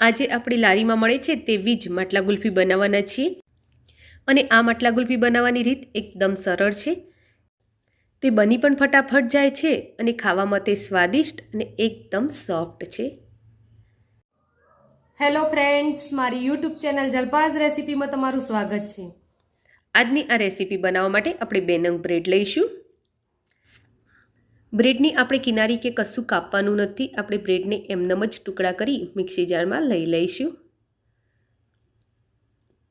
આજે આપણે લારીમાં મળે છે તેવી જ માટલા ગુલ્ફી બનાવવાના છીએ. અને આ માટલા ગુલ્ફી બનાવવાની રીત એકદમ સરળ છે. તે બની પણ ફટાફટ જાય છે અને ખાવામાં તે સ્વાદિષ્ટ અને એકદમ સોફ્ટ છે. હેલો ફ્રેન્ડ્સ મારી યુટ્યુબ ચેનલ જલપાઝ રેસીપીમાં તમારું સ્વાગત છે. આજની આ રેસીપી બનાવવા માટે આપણે બે નંગ બ્રેડ લઈશું. બ્રેડની આપણે કિનારી કે કશું કાપવાનું નથી, આપણે બ્રેડને એમનેમ જ ટુકડા કરી મિક્સી જારમાં લઈ લઈશું.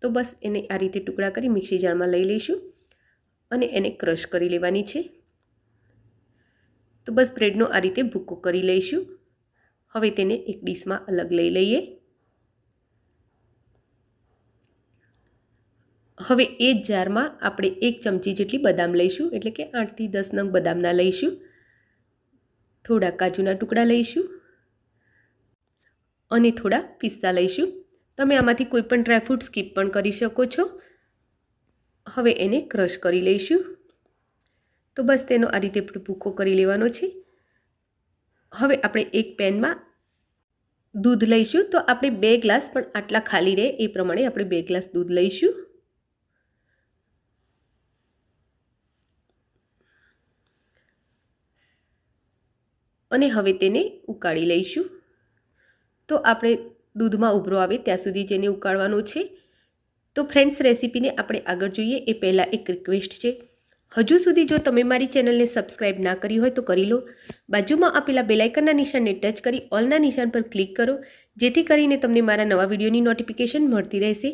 તો બસ એને આ રીતે ટુકડા કરી મિક્સી જારમાં લઈ લઈશું અને એને ક્રશ કરી લેવાની છે. તો બસ બ્રેડનો આ રીતે ભૂકો કરી લઈશું. હવે તેને એક ડીશમાં અલગ લઈ લઈએ. હવે એ જ જારમાં આપણે એક ચમચી જેટલી બદામ લઈશું, એટલે કે આઠથી દસ નંગ બદામના લઈશું. થોડા કાજુના ટુકડા લઈશું અને થોડા પિસ્તા લઈશું. તમે આમાંથી કોઈ પણ ડ્રાયફ્રૂટ સ્કીપ પણ કરી શકો છો. હવે એને ક્રશ કરી લઈશું. તો બસ તેનો આ રીતે ભૂકો કરી લેવાનો છે. હવે આપણે એક પેનમાં દૂધ લઈશું. તો આપણે બે ગ્લાસ પણ આટલા ખાલી રહે એ પ્રમાણે આપણે બે ગ્લાસ દૂધ લઈશું. અને હવે તેને ઉકાળી લઈશું. તો આપણે દૂધમાં ઉભરો આવે ત્યાં સુધી જેને ઉકાળવાનો છે. તો ફ્રેન્ડ્સ, રેસીપીને આપણે આગળ જોઈએ. એ પહેલાં એક રિક્વેસ્ટ છે. હજુ સુધી જો તમે મારી ચેનલને સબસ્ક્રાઇબ ના કરી હોય તો કરી લો. બાજુમાં આપેલા બેલાઇકનના નિશાનને ટચ કરી ઓલના નિશાન પર ક્લિક કરો. જેથી કરીને તમને મારા નવા વિડીયોની નોટિફિકેશન મળતી રહેશે.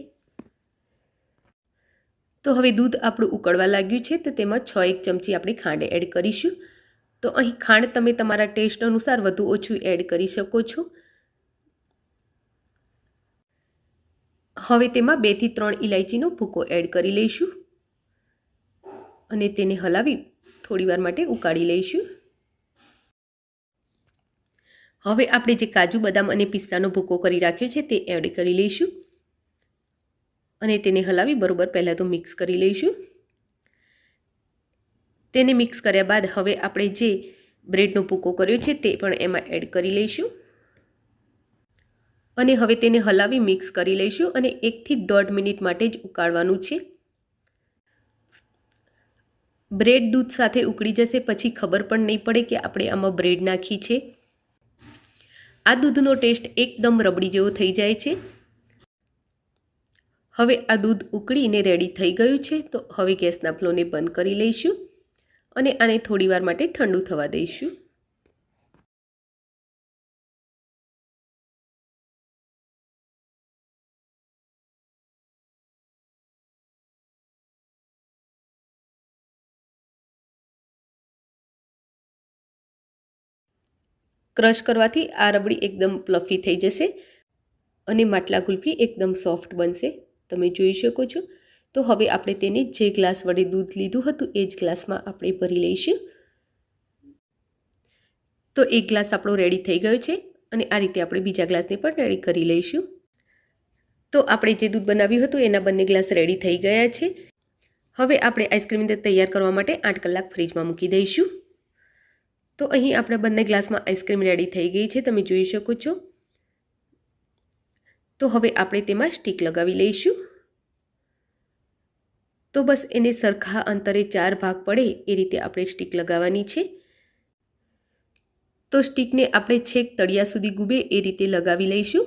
તો હવે દૂધ આપણું ઉકળવા લાગ્યું છે. તો તેમાં છ એક ચમચી આપણે ખાંડ એડ કરીશું. તો અહીં ખાંડ તમે તમારા ટેસ્ટ અનુસાર વધુ ઓછું એડ કરી શકો છો. હવે તેમાં બેથી ત્રણ ઇલાયચીનો ભૂકો એડ કરી લઈશું. અને તેને હલાવી થોડીવાર માટે ઉકાળી લઈશું. હવે આપણે જે કાજુ, બદામ અને પિસ્તાનો ભૂકો કરી રાખ્યો છે તે એડ કરી લઈશું. અને તેને હલાવી બરોબર પહેલાં તો મિક્સ કરી લઈશું. તેને મિક્સ કર્યા બાદ હવે આપણે જે બ્રેડનો ભૂકો કર્યો છે તે પણ એમાં એડ કરી લઈશું. અને હવે તેને હલાવી મિક્સ કરી લઈશું અને એકથી દોઢ મિનિટ માટે જ ઉકાળવાનું છે. બ્રેડ દૂધ સાથે ઉકળી જશે પછી ખબર પણ નહીં પડે કે આપણે આમાં બ્રેડ નાખી છે. આ દૂધનો ટેસ્ટ એકદમ રબડી જેવો થઈ જાય છે. હવે આ દૂધ ઉકળીને રેડી થઈ ગયું છે તો હવે ગેસના ફ્લોને બંધ કરી લઈશું. અને આને થોડીવાર માટે ઠંડુ થવા દઈશું. ક્રશ કરવાથી આ રબડી એકદમ પ્લફી થઈ જશે અને માટલા કુલ્ફી એકદમ સોફ્ટ બનશે. તમે જોઈ શકો છો તો હવે આપણે તેને જે ગ્લાસ વડે દૂધ લીધું હતું એ જ ગ્લાસમાં આપણે ભરી લઈશું. તો એક ગ્લાસ આપણો રેડી થઈ ગયો છે અને આ રીતે આપણે બીજા ગ્લાસને પણ રેડી કરી લઈશું. તો આપણે જે દૂધ બનાવ્યું હતું એના બંને ગ્લાસ રેડી થઈ ગયા છે. હવે આપણે આઈસ્ક્રીમ તૈયાર કરવા માટે આઠ કલાક ફ્રીજમાં મૂકી દઈશું. તો અહીં આપણા બંને ગ્લાસમાં આઈસ્ક્રીમ રેડી થઈ ગઈ છે, તમે જોઈ શકો છો. તો હવે આપણે તેમાં સ્ટીક લગાવી લઈશું. તો બસ એને સરખા અંતરે ચાર ભાગ પડે એ રીતે આપણે સ્ટીક લગાવવાની છે. તો સ્ટીકને આપણે છેક તળિયા સુધી ગુબે એ રીતે લગાવી લઈશું.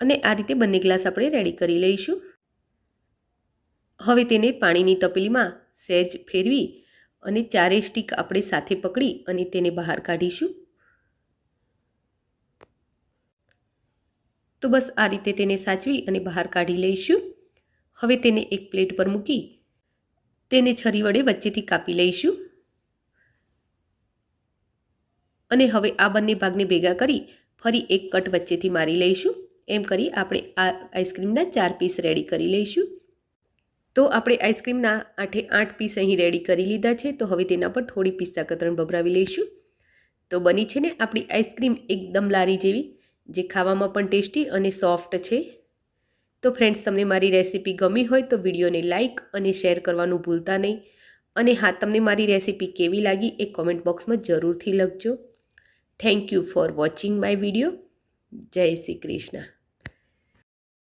અને આ રીતે બંને ગ્લાસ આપણે રેડી કરી લઈશું. હવે તેને પાણીની તપેલીમાં સહેજ ફેરવી અને ચારેય સ્ટીક આપણે સાથે પકડી અને તેને બહાર કાઢીશું. તો બસ આ રીતે તેને સાચવી અને બહાર કાઢી લઈશું. હવે તેને એક પ્લેટ પર મૂકી તેને છરી વડે વચ્ચેથી કાપી લઈશું. અને હવે આ બંને ભાગને ભેગા કરી ફરી એક કટ વચ્ચેથી મારી લઈશું. એમ કરી આપણે આ આઈસ્ક્રીમના ચાર પીસ રેડી કરી લઈશું. તો આપણે આઈસ્ક્રીમના આઠે આઠ પીસ અહીં રેડી કરી લીધા છે. તો હવે તેના પર થોડી પિસ્તા કતરણ ભભરાવી લઈશું. તો બની છે ને આપણી આઈસ્ક્રીમ એકદમ લારી જેવી, જે ખાવામાં પણ ટેસ્ટી અને સોફ્ટ છે. તો ફ્રેન્ડ્સ તમને મારી રેસીપી ગમી હોય તો વિડીયોને લાઇક અને શેર કરવાનું ભૂલતા નહીં. અને હા, તમને મારી રેસીપી કેવી લાગી એ કોમેન્ટ બોક્સમાં જરૂરથી લખજો. Thank you for watching my video Jai Shri Krishna.